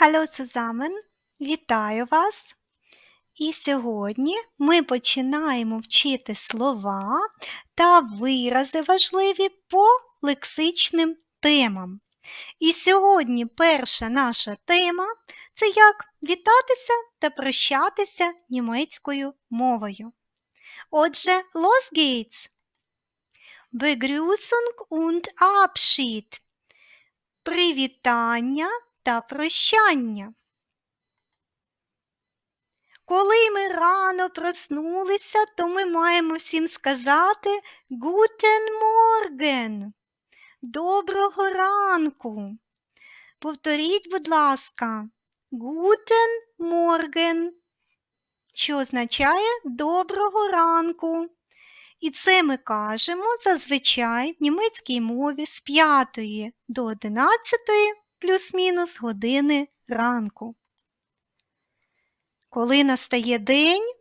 Hallo zusammen! Вітаю вас! І сьогодні ми починаємо вчити слова та вирази важливі по лексичним темам. І сьогодні перша наша тема це як вітатися та прощатися німецькою мовою. Отже, los geht's! Begrüßung und Abschied. Привітання та прощання. Коли ми рано проснулися, то ми маємо всім сказати Guten Morgen. Доброго ранку. Повторіть, будь ласка, Guten Morgen, що означає доброго ранку. І це ми кажемо зазвичай в німецькій мові з 5 до 11 плюс-мінус години ранку. Коли настає день,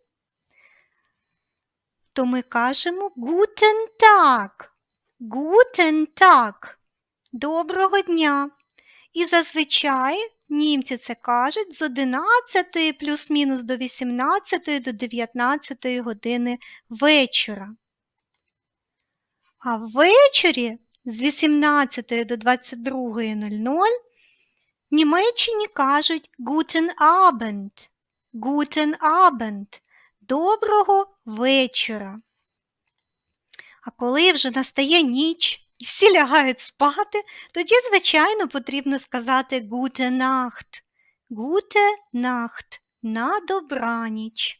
то ми кажемо Guten Tag. Guten Tag. Доброго дня. І зазвичай німці це кажуть з 11 плюс-мінус до 18 до 19 години вечора. А ввечері з 18 до 22.00 в Німеччині кажуть Guten Abend. Guten Abend. Доброго вечора. А коли вже настає ніч і всі лягають спати, тоді, звичайно, потрібно сказати Gute Nacht. Gute Nacht. На добраніч.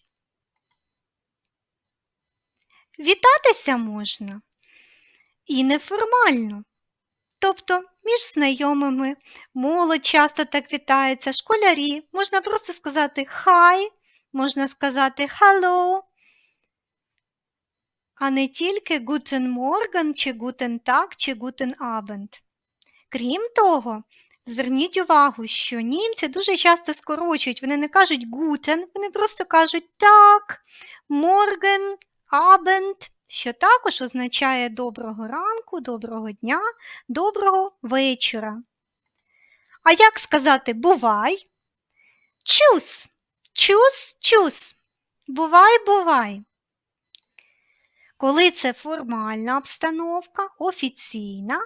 Вітатися можна і неформально. Тобто між знайомими, молодь часто так вітається, школярі, можна просто сказати хай, можна сказати hello, а не тільки guten Morgen, чи guten Tag, чи guten Abend. Крім того, зверніть увагу, що німці дуже часто скорочують, вони не кажуть guten, вони просто кажуть так, morgen, Abend, що також означає доброго ранку, доброго дня, доброго вечора. А як сказати бувай? Чус, чус, чус. Бувай, бувай. Коли це формальна обстановка, офіційна,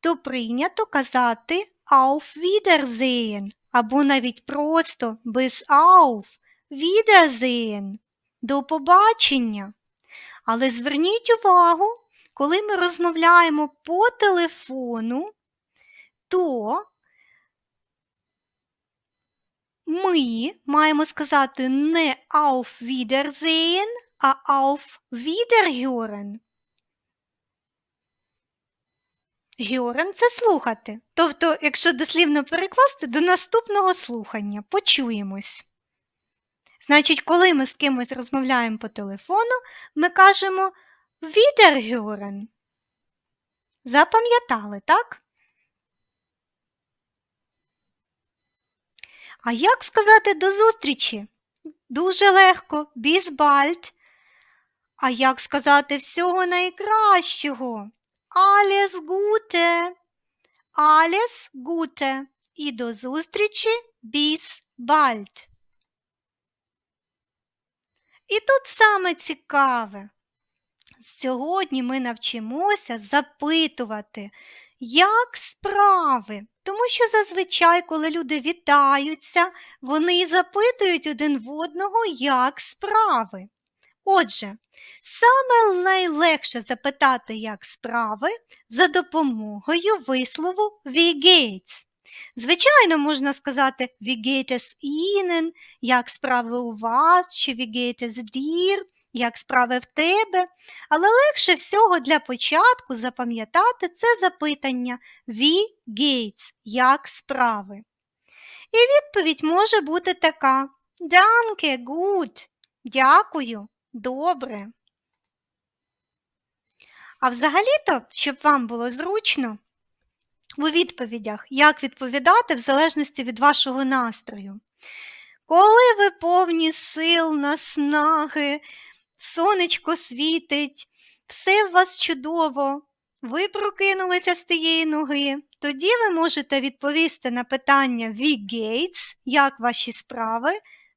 то прийнято казати auf Wiedersehen або навіть просто без auf Wiedersehen. До побачення. Але зверніть увагу, коли ми розмовляємо по телефону, то ми маємо сказати не auf Wiedersehen, а auf Wiederhören. Hören – це слухати. Тобто, якщо дослівно перекласти, до наступного слухання почуємось. Значить, коли ми з кимось розмовляємо по телефону, ми кажемо Wiederhören. Запам'ятали, так? А як сказати до зустрічі? Дуже легко, bald. А як сказати всього найкращого? Alles Gute. Alles Gute. І до зустрічі bis. І тут саме цікаве. Сьогодні ми навчимося запитувати, як справи. Тому що зазвичай, коли люди вітаються, вони запитують один в одного, як справи. Отже, саме найлегше запитати, як справи, за допомогою вислову «Wie geht's?». Звичайно, можна сказати «Wie geht es Ihnen?», як справи у вас, чи «Wie geht es dir?», як справи в тебе, але легше всього для початку запам'ятати це запитання «Wie geht's?» як справи. І відповідь може бути така Danke, gut, дякую, добре. А взагалі-то, щоб вам було зручно, у відповідях, як відповідати в залежності від вашого настрою. Коли ви повні сил, наснаги, сонечко світить, все в вас чудово, ви прокинулися з тієї ноги, тоді ви можете відповісти на питання Wie geht's? Як ваші справи?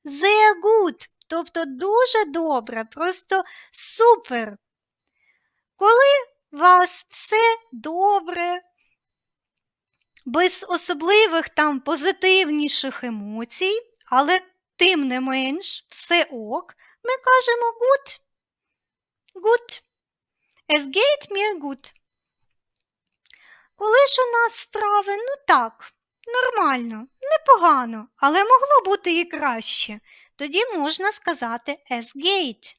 Sehr gut, тобто дуже добре, просто супер. Коли у вас все добре, без особливих там позитивніших емоцій, але тим не менш все ок, ми кажемо gut. Gut. Es geht mir gut. Коли ж у нас справи, ну так, нормально, непогано, але могло бути і краще. Тоді можна сказати es geht.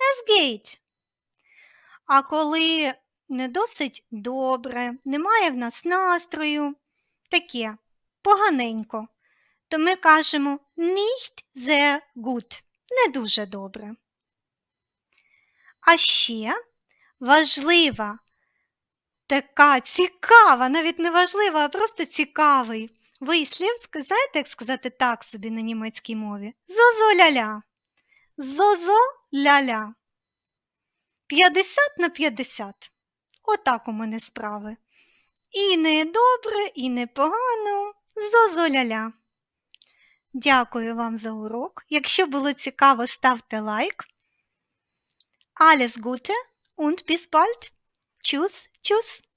Es geht. А коли не досить добре, немає в нас настрою, таке поганенько, то ми кажемо nicht sehr gut, не дуже добре. А ще важлива, така цікава, навіть не важлива, а просто цікавий вислів. Знаєте, як сказати так собі на німецькій мові? Зозо-ля-ля. Зозо-ля-ля. 50 на 50. Отак у мене справи. І не добре, і не погано. Зозо-ля-ля. Дякую вам за урок. Якщо було цікаво, ставте лайк. Alles Gute und bis bald. Tschüss, tschüss.